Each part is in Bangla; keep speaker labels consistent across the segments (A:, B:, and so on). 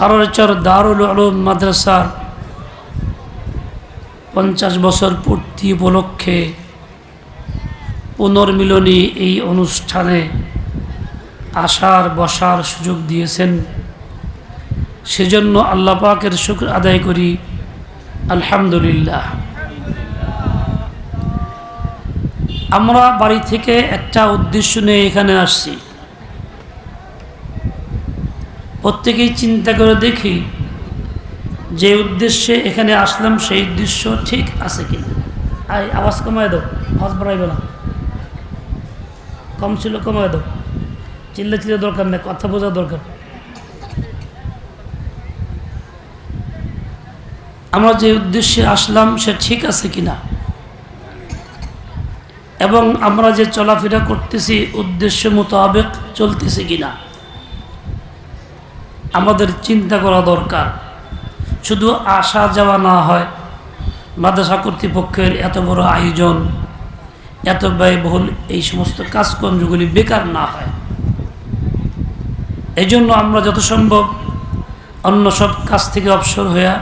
A: খরচর দারুল আলম মাদ্রাসার পঞ্চাশ বছর পূর্তি উপলক্ষে পুনর্মিলনী এই অনুষ্ঠানে আসার, বসার সুযোগ দিয়েছেন। সেজন্য আল্লাহ পাকের শুক্র আদায় করি। আলহামদুলিল্লাহ। আমরা বাড়ি থেকে একটা উদ্দেশ্য নিয়ে এখানে আসছি। প্রত্যেকেই চিন্তা করে দেখি যে উদ্দেশ্যে এখানে আসলাম, সেই উদ্দেশ্য ঠিক আছে কি আই আওয়াজ কমায় দাও, আওয়াজ বাড়াইবে না। কম ছিল কমায় দাও। চিল্লা চিল্লা দরকার নেই, কথা বোঝা দরকার। আমরা যে উদ্দেশ্যে আসলাম, সে ঠিক আছে কিনা? এবং আমরা যে চলাফেরা করতেছি, উদ্দেশ্য মোতাবেক চলতেছে কিনা? আমাদের চিন্তা করা দরকার। শুধু আসা যাওয়া না হয়, মাদ্রাসা কর্তৃপক্ষের এত বড় আয়োজন, এত ব্যয়বহুল এই সমস্ত কাজকর্মগুলি বেকার না হয়। এই জন্য আমরা যত সম্ভব অন্য সব কাজ থেকে অবসর হইয়া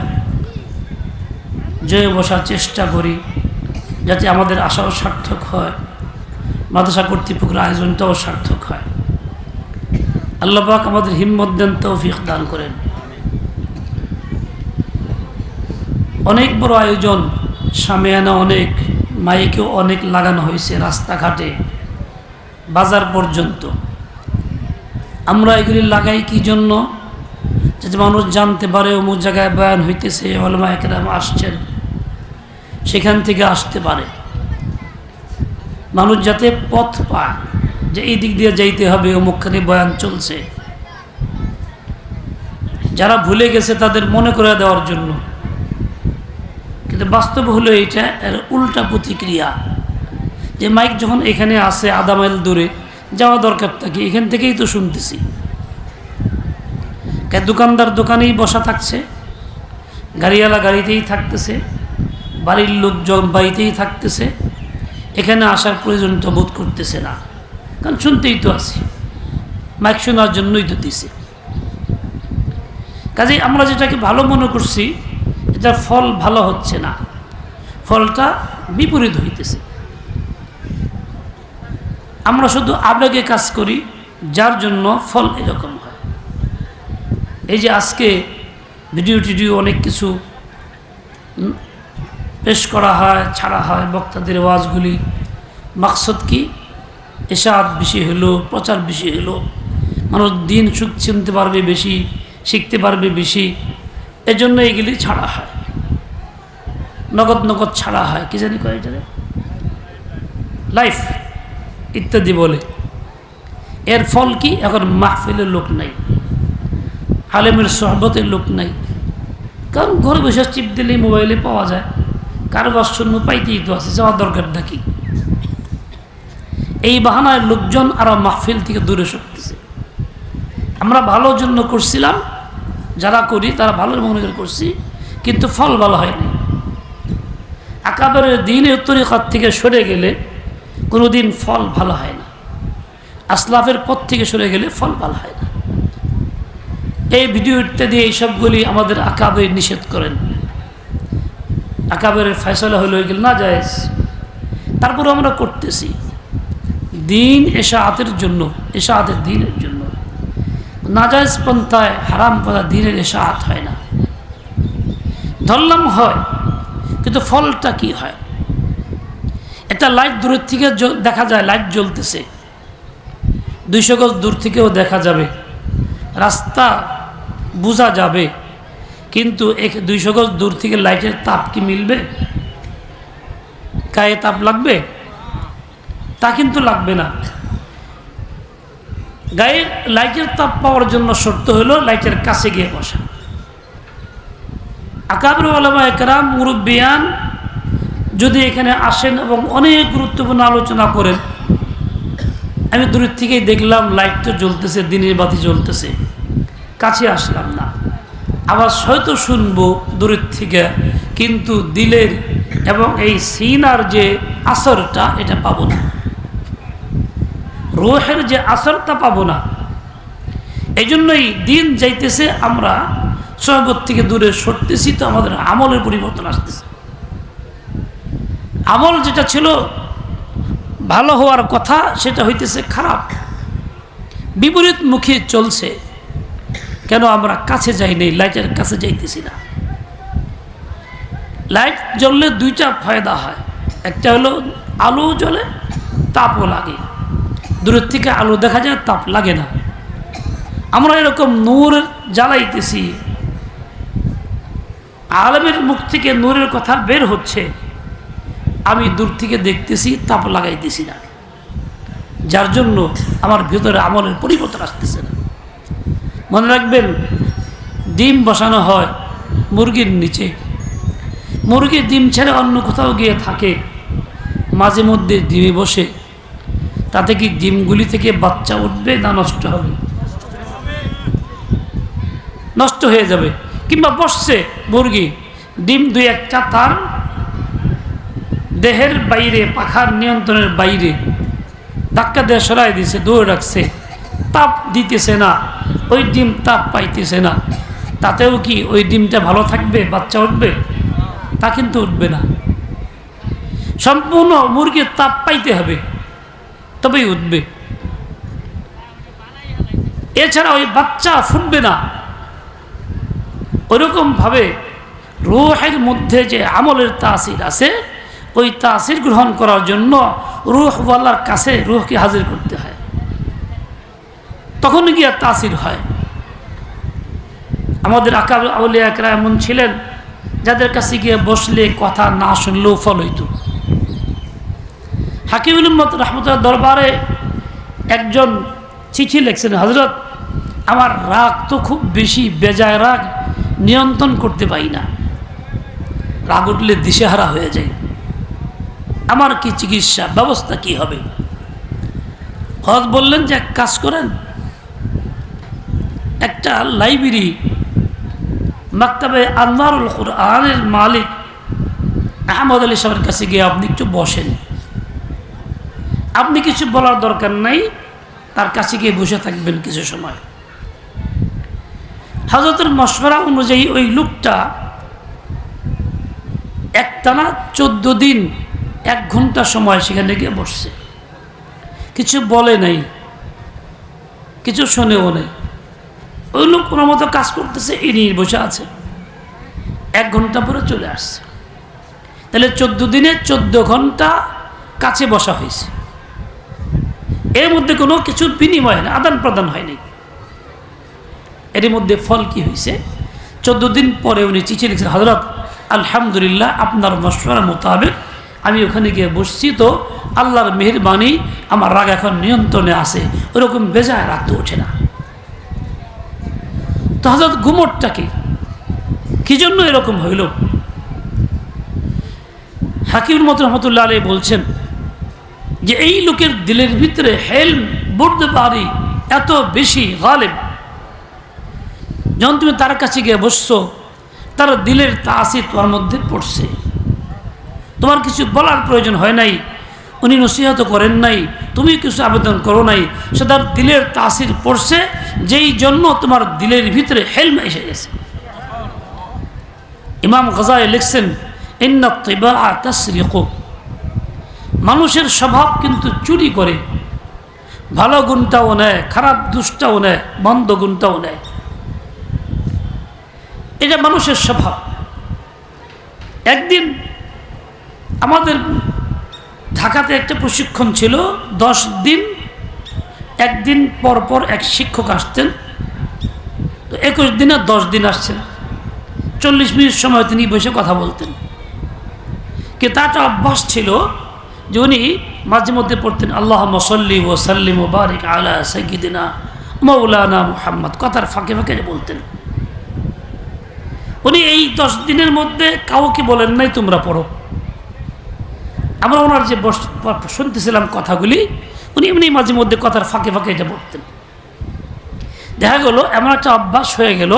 A: জয়ে বসার চেষ্টা করি, যাতে আমাদের আশাও সার্থক হয়, মাদ্রাসা কর্তৃপক্ষের আয়োজনটাও সার্থক হয়। আল্লাপাক আমাদের হিম্মত দেন, তৌফিক দান করেন। অনেক বড় আয়োজন সামিয়ানা অনেক, মাইকেও অনেক লাগানো হয়েছে রাস্তাঘাটে, বাজার পর্যন্ত। আমরা এগুলি লাগাই কি জন্য? যাতে মানুষ জানতে পারে, অমুক জায়গায় বয়ান হইতেছে অলমা একরাম আসছেন, সেখান থেকে আসতে পারে। মানুষ যাতে পথ পায়। যে এই দিক দিয়ে যাইতে হবে অমুকখানে বয়ান চলছে। যারা ভুলে গেছে তাদের মনে করে দেওয়ার জন্য। কিন্তু বাস্তব হলো এটা এর উল্টা প্রতিক্রিয়া। যে মাইক যখন এখানে আসে আধা মাইল দূরে, যাওয়া দরকার থাকে এখান থেকেই তো শুনতেছি। দোকানদার দোকানেই বসা থাকছে, গাড়িওয়ালা গাড়িতেই থাকতেছে, বাড়ির লোকজন বাড়িতেই থাকতেছে, এখানে আসার প্রয়োজনটা বোধ করতেছে না। কারণ শুনতেই তো আছি মাইক শোনার জন্যই তো দিছে। কাজেই আমরা যেটাকে ভালো মনে করছি, এটার ফল ভালো হচ্ছে না। ফলটা বিপরীত হইতেছে। আমরা শুধু আবেগে কাজ করি, যার জন্য ফল এরকম হয়। এই যে আজকে ভিডিও টিডিও অনেক কিছু পেশ করা হয়, ছাড়া হয়, বক্তাদের ওয়াজগুলি মাকসদ কি? এসাদ বেশি হলো, প্রচার বেশি হলো। মানুষ দিন সুখ চিনতে পারবে বেশি, শিখতে পারবে বেশি। এজন্য এগুলি ছাড়া হয়। নগদ নগদ ছাড়া হয়। কি জানি কয় এটা লাইফ ইত্যাদি বলে। এর ফল কি? এখন মাহফিলের লোক নাই। আলেমের সহবতের লোক নাই। কারণ ঘরে বসে চিপ দিলে মোবাইলে পাওয়া যায়। কারও শূন্য পাইতেই তো আছে, যাওয়ার দরকার নাকি? এই বাহানায় লোকজন আরও মাহফিল থেকে দূরে সরতেছে। আমরা ভালোর জন্য করছিলাম, যারা করি তারা ভালো মনে করে করছি, কিন্তু ফল ভালো হয়নি। আকাবের দিনের তরিকার থেকে সরে গেলে কোনো দিন ফল ভালো হয় না। আসলাফের পথ থেকে সরে গেলে ফল ভালো হয় না। এই ভিডিও ইত্যাদি এইসবগুলি আমাদের আকাবে নিষেধ করেন। আকাবের ফয়সলা হলো এগুলো না যায় তারপর আমরা করতেছি। দিন এশাহাতের জন্য এশাহাতের দিনের জন্য। নাজায়জ পন্থায় হারাম পদা দিনের এশাহাত হয় না। ধরলাম হয়, কিন্তু ফলটা কি হয়? একটা লাইট দূরের থেকে দেখা যায় লাইট জ্বলতেছে। দুইশো গজ দূর থেকেও দেখা যাবে। রাস্তা বোঝা যাবে, কিন্তু এক, দুইশো গজ দূর থেকে লাইটের তাপ কি মিলবে? গায়ে তাপ লাগবে? তা কিন্তু লাগবে না। গায়ে লাইটের তাপ পাওয়ার জন্য শর্ত হলো লাইটের কাছে গিয়ে বসা। আকাবর আলমা একরাম, মুরব্বিয়ান, যদি এখানে আসেন এবং অনেক গুরুত্বপূর্ণ আলোচনা করেন, আমি দূরের থেকেই দেখলাম লাইট তো জ্বলতেছে, দিনের বাতি জ্বলতেছে। কাছে আসলাম না। আবার হয়তো শুনব দূরের থেকে, কিন্তু দিলের এবং এই সিনার যে আসরটা, এটা পাবো না। রোহের যে আসরটা পাবো না এই জন্যই দিন যাইতেছে, আমরা সহবত থেকে দূরে সরতেছি তো আমাদের আমলের পরিবর্তন আসতেছে। আমল যেটা ছিল ভালো হওয়ার কথা, সেটা হইতেছে খারাপ। বিপরীত মুখে চলছে। কেন আমরা কাছে যাই নাই, লাইটের কাছে যাইতেছি না। লাইট জ্বললে দুইটা ফায়দা হয়। একটা হলো আলো জ্বলে, তাপও লাগে। দূরের থেকে আলো দেখা যায়, তাপ লাগে না। আমরা এরকম নূর জ্বালাইতেছি। আলমের মুখ থেকে নূরের কথা বের হচ্ছে। আমি দূর থেকে দেখতেছি, তাপ লাগাইতেছি না। যার জন্য আমার ভিতরে আমলের পরিবর্তন আসতেছে না। মনে রাখবেন, ডিম বসানো হয় মুরগির নিচে। মুরগি ডিম ছেড়ে অন্য কোথাও গিয়ে থাকে। মাঝে মধ্যে ডিমে বসে তাতে কি ডিমগুলি থেকে বাচ্চা উঠবে না নষ্ট হবে? নষ্ট হয়ে যাবে। কিংবা বসছে মুরগি, ডিম দুই একটা তার দেহের বাইরে, পাখার নিয়ন্ত্রণের বাইরে। ধাক্কা দিয়ে সরাই দিছে দৌড় রাখছে। তাপ দিতেছে না, ওই ডিম তাপ পাইতেছে না। তাতেও কি ওই ডিমটা ভালো থাকবে, বাচ্চা উঠবে? তা কিন্তু উঠবে না। সম্পূর্ণ মুরগির তাপ পাইতে হবে। তবেই উঠবে। এছাড়া ওই বাচ্চা ফুটবে না। ওইরকমভাবে রুহের মধ্যে যে আমলের তাসির আছে, ওই তাসির গ্রহণ করার জন্য রুহওয়ালার কাছে রুহকে হাজির করতে হয়। তখন গিয়ে তাসির হয়। আমাদের আকা আউলিয়াকরা এমন ছিলেন, যাদের কাছে গিয়ে বসলে কথা না শুনলেও ফল হইত। হাকিমুল উম্মত রহমতুল্লাহ দরবারে একজন চিঠি লিখছেন হজরত আমার রাগ তো খুব বেশি, বেজায় রাগ নিয়ন্ত্রণ করতে পারি না। রাগ উঠলে দিশেহারা হয়ে যায় আমার কি চিকিৎসা ব্যবস্থা কি হবে? হজ বললেন যে, এক কাজ করেন। একটা লাইব্রেরি মাক্তাবে আন্নারুল কোরআনের মালিক আহমদ আলী সাহেবের কাছে গিয়ে আপনি একটু বসেন। আপনি কিছু বলার দরকার নাই, তার কাছে গিয়ে বসে থাকবেন কিছু সময়। হাজরতের মশওয়ারা অনুযায়ী ওই লোকটা একটানা চোদ্দ দিন, এক ঘণ্টা সময় সেখানে গিয়ে বসছে। কিছু বলে নাই, কিছু শোনেও নেই। ওই লোক কোনো মতো কাজ করতেছে এই নিয়ে বসে আছে। এক ঘণ্টা পরে চলে আসছে। তাহলে চোদ্দ দিনে চোদ্দ ঘণ্টা কাছে বসা হয়েছে। এর মধ্যে কোনো কিছু বিনিময় হয় না, আদান প্রদান হয়নি। এর মধ্যে ফল কি হয়েছে? চোদ্দ দিন পরে উনি চিঠি লিখছেন হজরত আলহামদুলিল্লাহ আপনার মশওয়ার মোতাবেক আমি ওখানে গিয়ে বসছি তো আল্লাহর মেহরবানি আমার রাগ এখন নিয়ন্ত্রণে আছে। ওরকম বেজায় রাগ তো ওঠে না। তো হজরত গুমটটাকে কি? জন্য এরকম হইল? হাকিম মত রহমতুল্লাহ আলী বলছেন যে এই লোকের দিলের ভিতরে হেলম পারি এত বেশি গালেব। যখন তুমি তার কাছে গিয়ে বসছো, তার দিলের তাসি তোমার মধ্যে পড়ছে। তোমার কিছু বলার প্রয়োজন হয় নাই, উনি নসিহত করেন নাই, তুমি কিছু আবেদন করো নাই, সে তার দিলের তাসির পড়ছে, যেই জন্য তোমার দিলের ভিতরে হেলম এসে গেছে। ইমাম গজায় লিখছেন, ইন্না তিবা তাসরিক। মানুষের স্বভাব কিন্তু চুরি করে। ভালো গুণটাও নেয়, খারাপ দুষ্টাও নেয়, মন্দ গুণটাও নেয়। এটা মানুষের স্বভাব। একদিন আমাদের ঢাকাতে একটা প্রশিক্ষণ ছিল, দশ দিন, একদিন পর পর এক শিক্ষক আসতেন। তো একুশ দিনে দশ দিন আসছেন চল্লিশ মিনিট সময় তিনি বসে কথা বলতেন। কে তার অভ্যাস ছিল যে উনি মাঝে মধ্যে পড়তেন আল্লাহ মসল্লি ও সাল্লিম ও বারিক আলা সৈদিনা মৌলানা মুহাম্মদ। কথার ফাঁকে ফাঁকে বলতেন। উনি এই দশ দিনের মধ্যে কাউকে বলেন নাই, তোমরা পড়ো। আমরা ওনার যে শুনতেছিলাম কথাগুলি, উনি এমনি মাঝে মধ্যে কথার ফাঁকে ফাঁকে এটা বলতেন। দেখা গেল, এমন একটা অভ্যাস হয়ে গেল,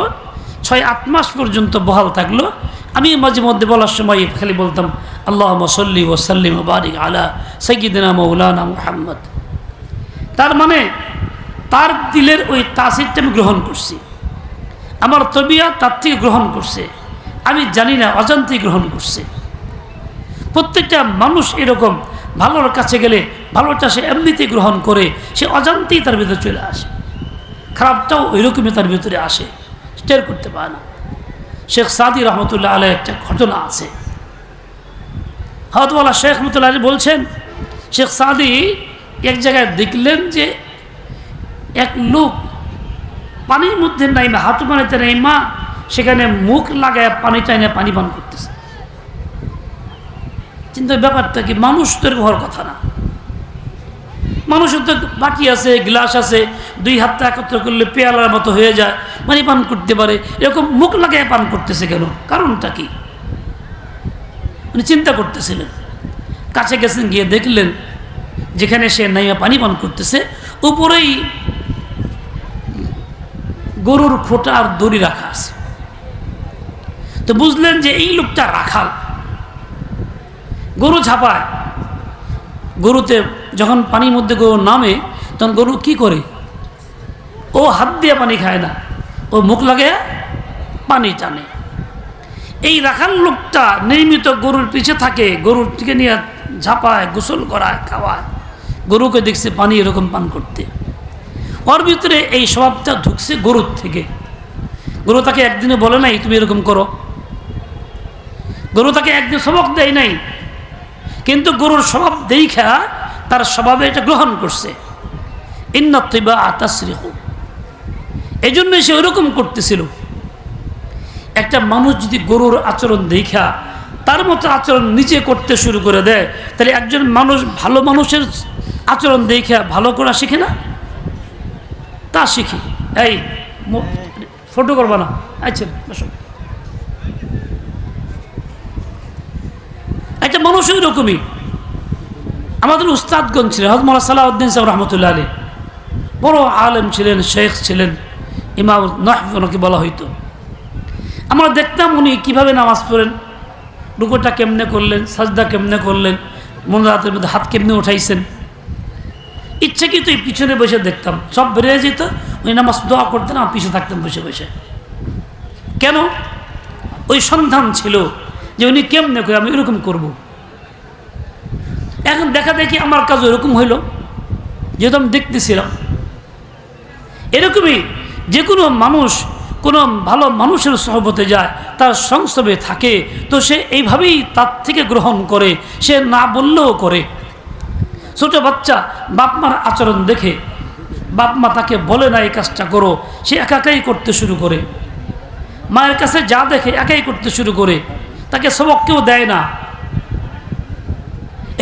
A: ছয়, আট মাস পর্যন্ত বহাল থাকল আমি মাঝে মধ্যে বলার সময় খালি বলতাম আল্লাহ মসল্লি ওসাল্লিম বারিক আলা সৈদিনা মৌলানা মুহাম্মদ। তার মানে তার দিলের ওই তাসিরটা আমি গ্রহণ করছি। আমার তবিয়া তার থেকে গ্রহণ করছে। আমি জানি না, অজান্তেই গ্রহণ করছে। প্রত্যেকটা মানুষ এরকম, ভালোর কাছে গেলে ভালোটা সে এমনিতেই গ্রহণ করে, সে অজান্তেই তার ভিতরে চলে আসে। খারাপটাও ওই রকমই তার ভিতরে আসে। টের করতে পারে না। শেখ সাদি রহমতুল্লাহ আলহ একটা ঘটনা আছে। হতওয়ালা শেখ রহমতুল্লাহ আলী বলছেন, শেখ সাদি এক জায়গায় দেখলেন যে এক লোক পানির মধ্যে নাইমা হাঁটু পানিতে নাইমা, সেখানে মুখ লাগায় পানি টাইনে পানি পান করতেছে। কিন্তু ব্যাপারটা কি, মানুষ তো হওয়ার কথা না। মানুষের তো বাটি আছে, গ্লাস আছে, দুই হাতটা একত্র করলে পেয়ালার মতো হয়ে যায়। পানি পান করতে পারে। এরকম মুখ লাগায় পান করতেছে কেন? কারণটা কি? উনি চিন্তা করতেছিলেন। কাছে গেছেন, গিয়ে দেখলেন যেখানে সে নাইয়া পানি পান করতেছে, উপরেই গরুর খোটা আর দড়ি রাখা আছে। তো বুঝলেন যে এই লোকটা রাখাল। গরু ঝাপায়। গরুতে যখন পানির মধ্যে গরু নামে, তখন গরু কি করে? ও হাত দিয়ে পানি খায় না। ও মুখ লাগে, পানি টানে। এই রাখাল লোকটা নিয়মিত গরুর পিছে থাকে, গরুর থেকে নিয়ে ঝাপায়, গোসল করায়, খাওয়ায়। গরুকে দেখছে পানি এরকম পান করতে। ওর ভিতরে এই স্বভাবটা ঢুকছে গরুর থেকে। গরু তাকে একদিনে বলে নাই, তুমি এরকম করো। গরু তাকে একদিন সবক দেয় নাই। কিন্তু গরুর স্বভাব দেখা তার স্বভাবে এটা গ্রহণ করছে। ইন্নতিবা আতাশ্রীহ এই জন্য সে ওইরকম করতেছিল। একটা মানুষ যদি গরুর আচরণ দেখা, তার মতো আচরণ নিজে করতে শুরু করে দেয়, তাহলে একজন মানুষ ভালো মানুষের আচরণ দেখা ভালো করা শিখে না? তা শিখি। এই ফটো করবা না? আচ্ছা একটা মানুষ ওই রকমই আমাদের উস্তাদগঞ্জ ছিলেন, হজরত মোলা সালাউদ্দিন সাহেব রহমতুল্লাহ আলী বড় আলেম ছিলেন, শেখ ছিলেন। ইমাম নাহফ ওনাকে বলা হইতো। আমরা দেখতাম উনি কীভাবে নামাজ পড়েন, রুকোটা কেমনে করলেন, সাজদা কেমনে করলেন মনে রাতের মধ্যে হাত কেমনে উঠাইছেন। ইচ্ছে কি তুই পিছনে বসে দেখতাম। সব বেরিয়ে যেত, উনি নামাজ দোয়া করতেন, আমি পিছনে থাকতাম বসে বসে। কেন? ওই সন্ধান ছিল যে উনি কেমনে করে আমি এরকম করব। এখন দেখা দেখি আমার কাজ এরকম হইল, যেহেতু আমি দেখতেছিলাম। এরকমই যে কোনো মানুষ, কোনো ভালো মানুষের সহবতে যায়, তার সংস্রবে থাকে, তো সে এইভাবেই তার থেকে গ্রহণ করে, সে না বললেও করে। ছোট বাচ্চা বাপ মার আচরণ দেখে বাপ মা তাকে বলে না, এই কাজটা করো। সে একাকাই করতে শুরু করে। মায়ের কাছে যা দেখে, একাই করতে শুরু করে। তাকে সবক কেউ দেয় না।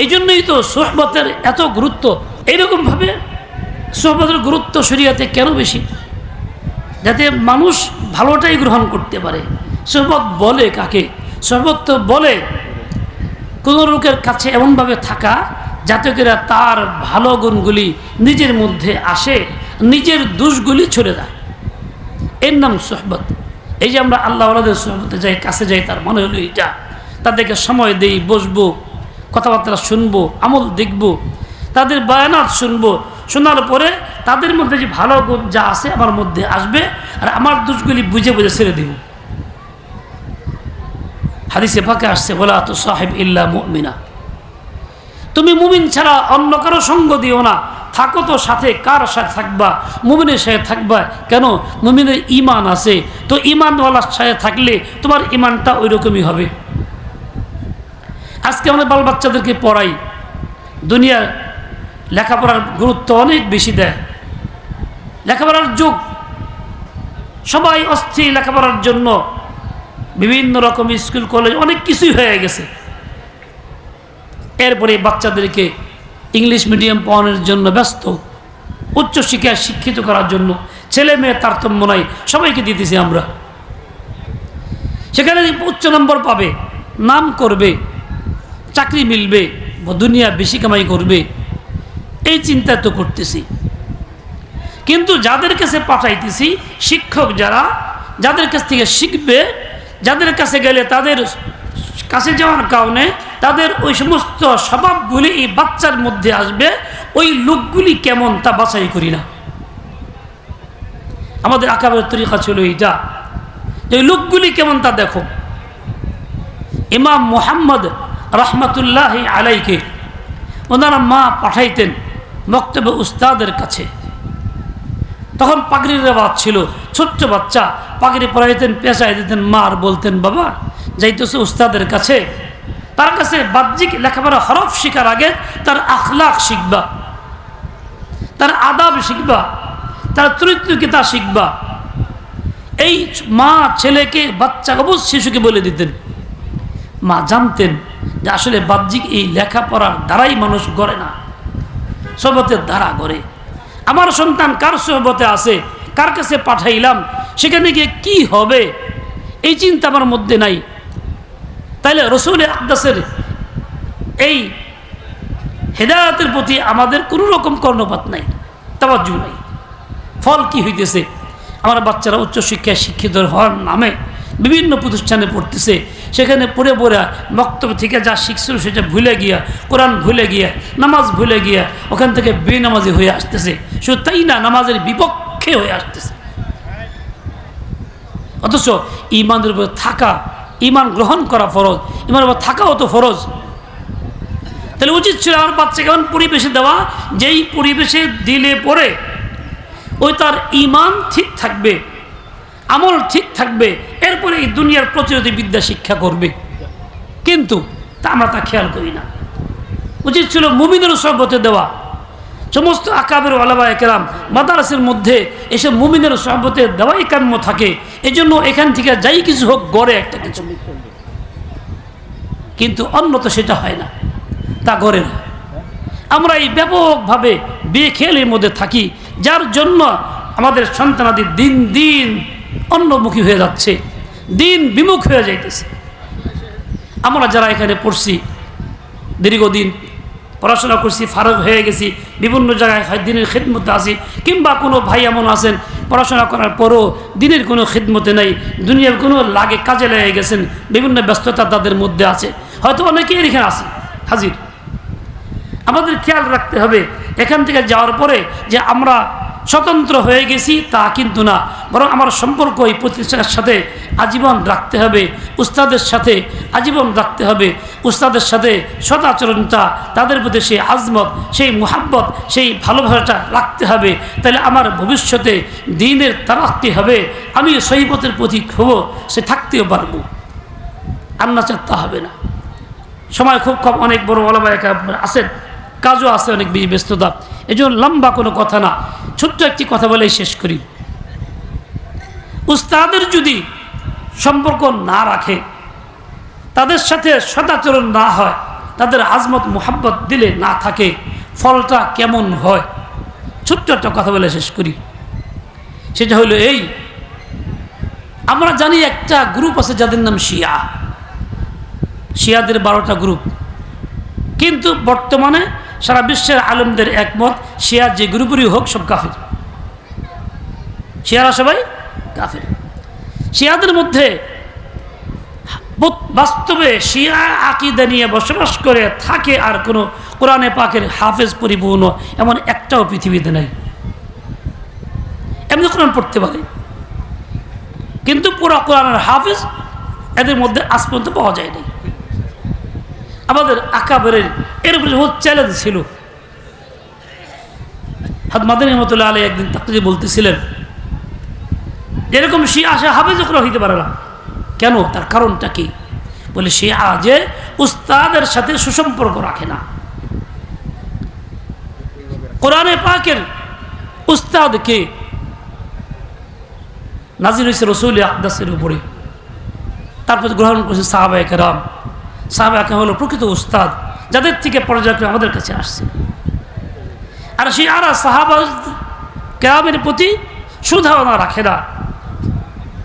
A: এই জন্যই তো সোহবতের এত গুরুত্ব। এইরকমভাবে সোহবতের গুরুত্ব শরিয়াতে কেন বেশি? যাতে মানুষ ভালোটাই গ্রহণ করতে পারে। সোহবত বলে কাকে? সোহবত তো বলে কোনো লোকের কাছে এমনভাবে থাকা যাতে করে তার ভালো গুণগুলি নিজের মধ্যে আসে, নিজের দোষগুলি ছড়ে যায় এর নাম সোহবত। এই যে আমরা আল্লাহ আল্লাহদের সোহবতে যাই, কাছে যাই, তার মনে হলো এইটা। তাদেরকে সময় দেই, বসবো, কথাবার্তা শুনব, আমল দেখব, তাদের বয়ানাত শুনব। শোনার পরে তাদের মধ্যে যে ভালো গুণ যা আছে আমার মধ্যে আসবে, আর আমার দোষগুলি বুঝে বুঝে ছেড়ে দেব। হাদিসে ফাঁকে আসছে বলা তো সাহেব ইল্লা মুমিনা। তুমি মুমিন ছাড়া অন্য কারও সঙ্গ দিও না। থাকো তো সাথে, কার সাথে থাকবা? মুমিনের সাথে থাকবা কেন? মুমিনের ইমান আছে। তো ইমানওয়ালার সাথে থাকলে তোমার ইমানটা ওই রকমই হবে। আজকে আমাদের বাল বাচ্চাদেরকে পড়াই। দুনিয়ার লেখাপড়ার গুরুত্ব অনেক বেশি দেয়। লেখাপড়ার যুগ। সবাই অস্থির লেখাপড়ার জন্য বিভিন্ন রকম স্কুল, কলেজ অনেক কিছুই হয়ে গেছে। এরপরে বাচ্চাদেরকে ইংলিশ মিডিয়াম পড়ানোর জন্য ব্যস্ত উচ্চশিক্ষায় শিক্ষিত করার জন্য ছেলে মেয়ে তারতম্য নাই, সবাইকে দিতেছি আমরা। সেখানে উচ্চ নম্বর পাবে, নাম করবে, চাকরি মিলবে, দুনিয়া বেশি কামাই করবে, এই চিন্তা তো করতেছি। কিন্তু যাদের কাছে পাঠাইতেছি শিক্ষক যারা, যাদের কাছ থেকে শিখবে, যাদের কাছে গেলে তাদের কাছে যাওয়ার কারণে তাদের ওই সমস্ত স্বভাবগুলি এই বাচ্চার মধ্যে আসবে, ওই লোকগুলি কেমন তা বাছাই করি না। আমাদের আকাবের তরিকা ছিল এইটা, যে লোকগুলি কেমন তা দেখো। ইমাম মোহাম্মদ রহমতুল্লাহ আলাইকে ওনারা মা পাঠাইতেন বক্তব্য উস্তাদের কাছে। তখন পাগড়ির রেওয়াজ ছিল, ছোট্ট বাচ্চা, পাগড়ি পড়াইতেন পেশায় দিতেন মা আর বলতেন, বাবা, যাইতেছে উস্তাদের কাছে। তার কাছে বাহ্যিক লেখাপড়া হরফ শিখার আগে তার আখলাখ শিখবা, তার আদাব শিখবা, তার চরিত্রকিতা শিখবা। এই মা ছেলেকে, বাচ্চা অবশ্য শিশুকে বলে দিতেন। মা জানতেন যে আসলে বাহ্যিক এই লেখাপড়ার দ্বারাই মানুষ গড়ে না, সবতের দ্বারা গড়ে। আমার সন্তান কার সহবতে আছে? কার কাছে পাঠাইলাম? সেখানে গিয়ে কি হবে? এই চিন্তা আমার মধ্যে নাই। তাইলে রসুল আকদাসের এই হেদায়তের প্রতি আমাদের কোনো রকম কর্ণপাত নাই তাবাজ্জু নাই। ফল কি হইতেছে? আমার বাচ্চারা উচ্চশিক্ষায় শিক্ষিত হওয়ার নামে বিভিন্ন প্রতিষ্ঠানে পড়তেছে। সেখানে পড়ে পড়ে বক্তব্য থেকে যা শিখছিল সেটা ভুলে গিয়া, কোরআন ভুলে গিয়া, নামাজ ভুলে গিয়া ওখান থেকে বেনামাজি হয়ে আসতেছে। শুধু তাই না, নামাজের বিপক্ষে হয়ে আসতেছে। অথচ ইমানের উপর থাকা, ইমান গ্রহণ করা ফরজ, ইমানের উপর থাকাও তো ফরজ। তাহলে উচিত ছিল আমার বাচ্চাকে এমন পরিবেশে দেওয়া, যেই পরিবেশে দিলে পরে ওই তার ইমান ঠিক থাকবে, আমল ঠিক থাকবে এরপরে এই দুনিয়ার প্রতিরোধী বিদ্যা শিক্ষা করবে। কিন্তু তা আমরা তা খেয়াল করি না। উচিত ছিল মুমিনের সহবতে দেওয়া। সমস্ত আকাবের আলাবা একরাম মাদারাসের মধ্যে এসে মুমিনের সহবতে দেওয়াই কাম্য থাকে। এই জন্য এখান থেকে যাই কিছু হোক, গড়ে একটা কিছু। কিন্তু অন্য তো সেটা হয় না, তা গড়ে না। আমরা এই ব্যাপকভাবে বিয়ে বেখেলের মধ্যে থাকি, যার জন্য আমাদের সন্তানাদি দিন দিন অন্যমুখী হয়ে যাচ্ছে। দিন বিমুখ হয়ে যাইতেছে। আমরা যারা এখানে পড়ছি, দীর্ঘদিন পড়াশোনা করছি, ফারক হয়ে গেছি, বিভিন্ন জায়গায় দিনের খিদমতে আছি, কিংবা কোনো ভাই এমন আছেন, পড়াশোনা করার পরও দিনের কোনো খিদমতে নেই, দুনিয়ার কোনো লাগে কাজে লেগে গেছেন, বিভিন্ন ব্যস্ততা তাদের মধ্যে আছে। হয়তো অনেকেই এখানে আছে, হাজির। আমাদের খেয়াল রাখতে হবে, এখান থেকে যাওয়ার পরে যে আমরা স্বতন্ত্র হয়ে গেছি তা কিন্তু না। বরং আমার সম্পর্ক এই প্রতিষ্ঠানের সাথে আজীবন রাখতে হবে, উস্তাদের সাথে আজীবন রাখতে হবে, উস্তাদের সাথে সদাচরণটা তাদের প্রতি সেই আজমত, সেই মোহাব্বত, সেই ভালোবাসাটা রাখতে হবে। তাহলে আমার ভবিষ্যতে দিনের তারাক্তি হবে? আমি সহিপথের প্রতীক হব, সে থাকতেও পারব। আন্না চাত্তা হবে না। সময় খুব কম, অনেক বড় ওলামায় আছেন। কাজও আছে অনেক বেশি ব্যস্ততা। এই জন্য লম্বা কোনো কথা না, ছোট্ট একটি কথা বলেই শেষ করি। উস্তাদের যদি সম্পর্ক না রাখে, তাদের সাথে সদাচরণ না হয়, তাদের আজমত, মোহাব্বত দিলে না থাকে, ফলটা কেমন হয়? ছোট্ট একটা কথা বলে শেষ করি। সেটা হলো এই, আমরা জানি একটা গ্রুপ আছে যাদের নাম শিয়া। শিয়াদের বারোটা গ্রুপ কিন্তু বর্তমানে সারা বিশ্বের আলমদের একমত, শিয়া যে গ্রুপেরই হোক সব কাফের। শিয়ারা সবাই কাফের। শিয়াদের মধ্যে বাস্তবে শিয়া আকিদা নিয়ে বসবাস করে থাকে আর কোনো কোরআনে পাকের হাফেজ পরিপূর্ণ এমন একটাও পৃথিবীতে নেই। এমনি কোরআন পড়তে পারে। কিন্তু পুরো কোরআনের হাফেজ এদের মধ্যে আজ পর্যন্ত পাওয়া যায়নি আমাদের আকাবের এর উপরে চ্যালেঞ্জ ছিল। হাত মাদানী রহমতুল্লাহ আলী একদিন তাকে বলতেছিলেন, এরকম সে আশা হাফেজ করে হইতে পারে না। কেন? তার কারণটা কি? বলে, সে আজে উস্তাদের সাথে সুসম্পর্ক রাখে না। কোরআনে পাকের উস্তাদকে নাজির হয়েছে রসুল আকদাসের উপরে। তারপর গ্রহণ করছে সাহাবাহিক রাম সাহাবাহিক হলো প্রকৃত উস্তাদ, যাদের থেকে পর্যায়ক্রমে আমাদের কাছে আসছে। আর সেই আর সাহাবা কেরামের প্রতি সুধারণা রাখে না।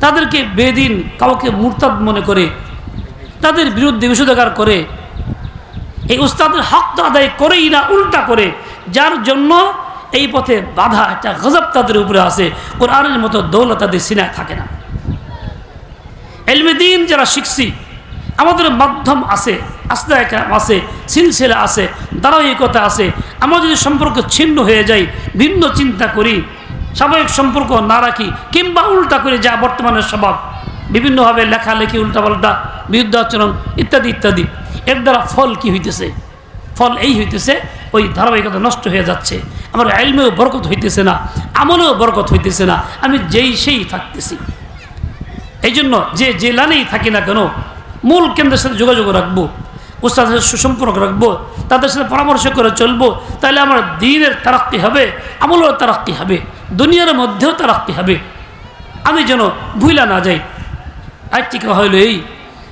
A: তাদেরকে বেদিন কাউকে মুরতাদ মনে করে, তাদের বিরুদ্ধে বিষোধাগার করে, এই উস্তাদের হক তো আদায় করেই না, উল্টা করে, যার জন্য এই পথে বাধা, একটা গজব তাদের উপরে আছে। কোরআনের মতো দৌলত তাদের সিনায় থাকে না। এলমেদিন যারা শিখছি আমাদের মাধ্যম আছে আস্তে আছে, সিলসিলা আছে ধারাবাহিকতা আছে। আমার যদি সম্পর্ক ছিন্ন হয়ে যায় ভিন্ন চিন্তা করি স্বাভাবিক সম্পর্ক না রাখি, কিংবা উল্টা করে যা বর্তমানের স্বভাব, বিভিন্নভাবে লেখালেখি, উল্টাপাল্টা বিরুদ্ধ আচরণ ইত্যাদি ইত্যাদি। এর দ্বারা ফল কি হইতেছে? ফল এই হইতেছে, ওই ধারাবাহিকতা নষ্ট হয়ে যাচ্ছে। আমার আইলমেও বরকত হইতেছে না, আমলেও বরকত হইতেছে না। আমি যেই সেই থাকতেছি। এই জন্য যে যে লানেই থাকি না কেন মূল কেন্দ্রের সাথে যোগাযোগ রাখব ওস্তাদের সাথে সুসম্পর্ক রাখব, তাদের সাথে পরামর্শ করে চলবো, তাহলে আমার দিনের তারাক্তি হবে, আমলেও তারাক্তি হবে, দুনিয়ার মধ্যেও তারাক্তি হবে। আমি যেন ভুইলা না যাই। আরেকটি কথা হইল এই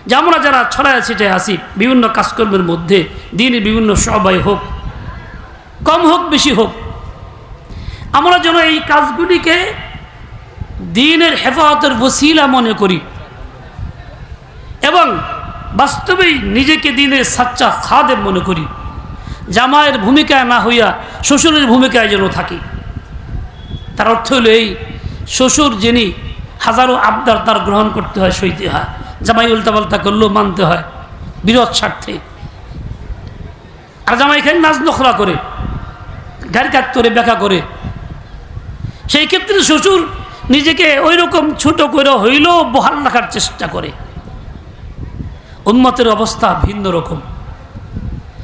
A: যে আমরা যারা ছড়ায় ছিটে আসি বিভিন্ন কাজকর্মের মধ্যে দিনের বিভিন্ন সবাই হোক, কম হোক, বেশি হোক, আমরা যেন এই কাজগুলিকে দিনের হেফাজতের বসিলা মনে করি। এবং বাস্তবেই নিজেকে দিনের সাচ্চা খাদেম মনে করি। জামাইয়ের ভূমিকায় না হইয়া শ্বশুরের ভূমিকায় যেন থাকি। তার অর্থ হলো এই, শ্বশুর যিনি হাজারো আবদার তার গ্রহণ করতে হয় সইতে হয়। জামাই উল্টাপাল্টা করলেও মানতে হয়, বিরোধ স্বার্থে। আর জামাই খাই নাচ নখরা করে, গাড়ি কাট করে ব্যাখ্যা করে। সেই ক্ষেত্রে শ্বশুর নিজেকে ওই রকম ছোট করে হইলেও বহাল রাখার চেষ্টা করে। উন্মতের অবস্থা ভিন্ন রকম।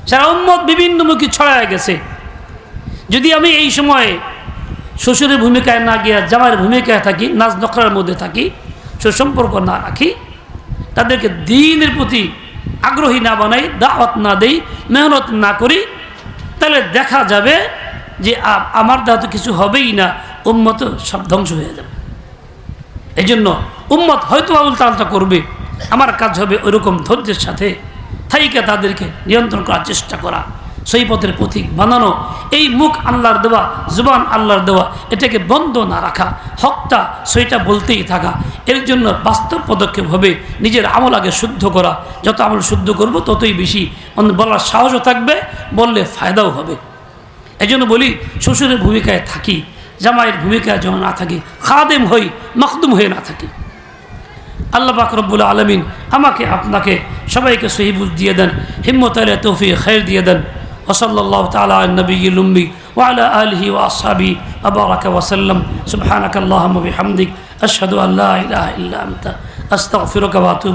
A: সারা উন্মত বিভিন্নমুখী ছড়ায় গেছে। যদি আমি এই সময়ে শ্বশুরের ভূমিকায় না গিয়া, জামাইয়ের ভূমিকায় থাকি নাচ নখরার মধ্যে থাকি সুসম্পর্ক না রাখি, তাদেরকে দিনের প্রতি আগ্রহী না বানাই, দাওয়াত না দেই, মেহনত না করি, তাহলে দেখা যাবে যে আমার দ্বারা তো কিছু হবেই না, উম্মত সব ধ্বংস হয়ে যাবে। এই জন্য উম্মত হয়তো উল্টা আলটা করবে। আমার কাজ হবে ওইরকম ধৈর্যের সাথে। থাইকে তাদেরকে নিয়ন্ত্রণ করার চেষ্টা করা। সেই পথের পথিক বানানো। এই মুখ আল্লাহর দেওয়া, জুবান আল্লাহর দেওয়া, এটাকে বন্ধ না রাখা। হকটা সেইটা বলতেই থাকা। এর জন্য বাস্তব পদক্ষেপ হবে নিজের আমল আগে শুদ্ধ করা। যত আমল শুদ্ধ করব ততই বেশি বলার সাহসও থাকবে, বললে ফায়দাও হবে। এই জন্য বলি, শ্বশুরের ভূমিকায় থাকি, জামাইয়ের ভূমিকায় যেন না থাকি, খাদেম হই, মখদুম হয়ে না থাকি। আল্লাহ পাক রব্বুল আলমিন আমাকে আপনাকে সবাইকে সহি বুঝ দিয়ে দেন হিম্মত আলে তৌফি খের দিয়ে দেন ওসল্লাহ তালা নবী লুম্বি وعلى آله وأصحابه أبارك وسلم سبحانك اللهم وبحمدك أشهد أن لا إله إلا أنت أستغفرك وأتوب